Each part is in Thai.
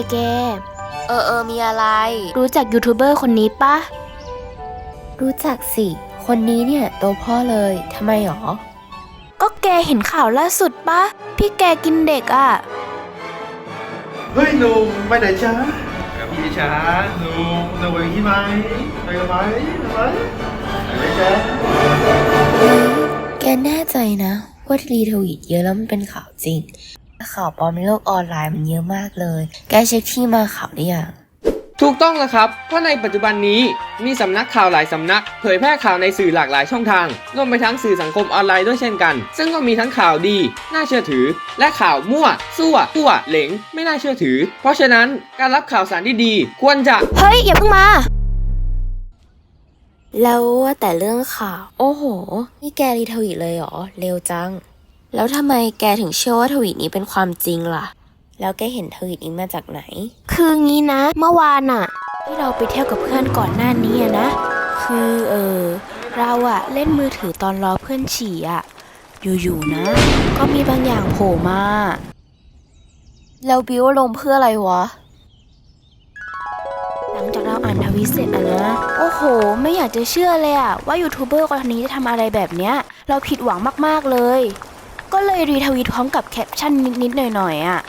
กแก เออเออมีอะไร รู้จักยูทูบเบอร์คนนี้ปะ รู้จักสิ คนนี้เนี่ยตัวพ่อเลยทำไมหรอ ก็แกเห็นข่าวล่าสุดปะ พี่แกกินเด็กอะ่ะ เฮ้ยหนุ่มไปไหนจ้ากับพี่ช้าหนุ่มหนุ่มอย่างนี้ไหมไปกันไหมไปไหมไปไหมจ้าแกแน่ใจนะว่ารีทวีตเยอะแล้วมันเป็นข่าวจริง ข่าวปลอมในโลกออนไลน์มันเยอะมากเลย แกเช็คที่มาข่าวได้ยังถูกต้องแล้วครับ เพราะในปัจจุบันนี้มีสำนักข่าวหลายสำนัก เผยแพร่ข่าวในสื่อหลากหลายช่องทาง รวมไปทั้งสื่อสังคมออนไลน์ด้วยเช่นกัน ซึ่งก็มีทั้งข่าวดี น่าเชื่อถือ และข่าวมั่วซั่วตั่วเหลง ไม่น่าเชื่อถือ เพราะฉะนั้นการรับข่าวสารที่ดี ควรจะ เฮ้ย อย่าเพิ่งมา แล้วว่าแต่เรื่องข่าว โอ้โห นี่แกรีทวีตเลยเหรอ เร็วจัง แล้วทำไมแกถึงเชื่อว่าทวีตนี้เป็นความจริงล่ะ แล้วแกเห็นทวีตนี้มาจากไหน คืองี้นะ เมื่อวานอะที่เราไปเที่ยวกับเพื่อนก่อนหน้านี้อะนะ คือเออเราอะเล่นมือถือตอนรอเพื่อนฉี่อะอยู่ๆนะ ก็มีบางอย่างโผล่มา แล้วบิวลงเพื่ออะไรวะ หลังจากเราอ่านทวิตเสร็จอะนะ โอ้โห ไม่อยากจะเชื่อเลยอะว่ายูทูบเบอร์คนนี้จะทำอะไรแบบเนี้ย เราผิดหวังมากๆเลย ก็เลยรีทวีตพร้อมกับแคปชั่นนิดๆหน่อยๆอะ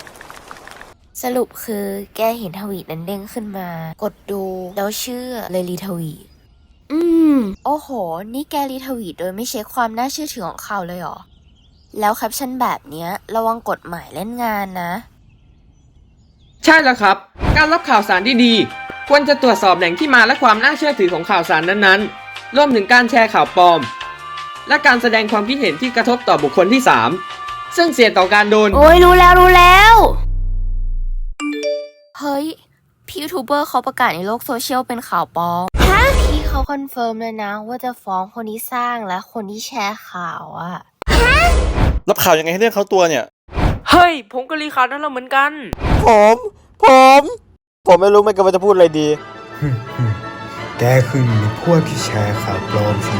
สรุปคือแกเห็นทวีตนั้นเด้งขึ้นมา กดดูแล้วเชื่อเลยรีทวีตอืม โอ้โห นี่แกรีทวีตโดยไม่เช็คความน่าเชื่อถือของข่าวเลยเหรอ แล้วแคปชั่นแบบเนี้ย ระวังกฎหมายเล่นงานนะ ใช่แล้วครับ การรับข่าวสารที่ดีควรจะตรวจสอบแหล่งที่มาและความน่าเชื่อถือของข่าวสารนั้นๆ รวมถึงการแชร์ข่าวปลอม และการแสดงความคิดเห็นที่กระทบต่อบุคคลที่ 3 ซึ่งเสี่ยงต่อการโดน โอ้ยรู้แล้วรู้แล้ว เฮ้ย พี่ยูทูบเบอร์เขาประกาศในโลกโซเชียลเป็นข่าวปลอมฮะพี่เขาคอนเฟิร์มเลยนะว่าจะฟ้องคนที่สร้างและคนที่แชร์ข่าวอะรับข่าวยังไงให้เรื่องเขาตัวเนี่ย เฮ้ย ผมก็รีข่าวนั้นแล้วเหมือนกัน ผม ผม ผมไม่รู้เหมือนกันว่าจะพูดอะไรดี แกคือหนึ่งในพวกที่แชร์ข่าวปลอมใช่ไ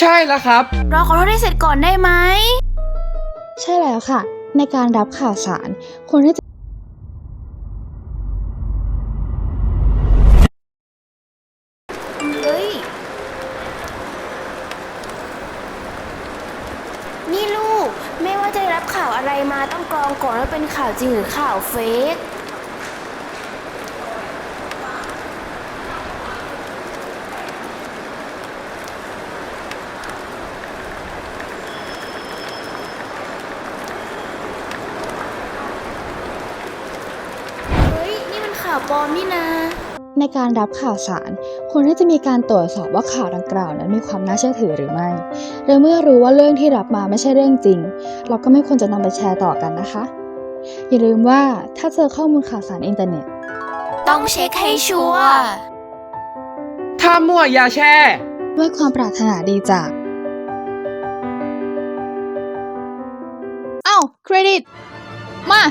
ใช่แล้วครับ เราขอโทษให้เสร็จก่อนได้ไหม ใช่แล้วค่ะ ในการรับข่าวสารควรที่จะเฮ้ย นี่ลูก ไม่ว่าจะได้รับข่าวอะไรมาต้องกรองก่อนว่าเป็นข่าวจริงหรือข่าวเฟก เฮ้ย นี่มัน ข่าวปลอมนี่นะในการรับข่าวสารควรที่จะมีการตรวจสอบว่าข่าวดังกล่าวนั้นมีความน่าเชื่อถือหรือไม่และเมื่อรู้ว่าเรื่องที่รับมาไม่ใช่เรื่องจริง เราก็ไม่ควรจะนำไปแชร์ต่อกันนะคะ อย่าลืมว่าถ้าเจอข้อมูลข่าวสารอินเทอร์เน็ต ต้องเช็คให้ชัวร์ถ้ามั่วอย่าแชร์ ด้วยความปรารถนาดีจากเอ้าเครดิต มา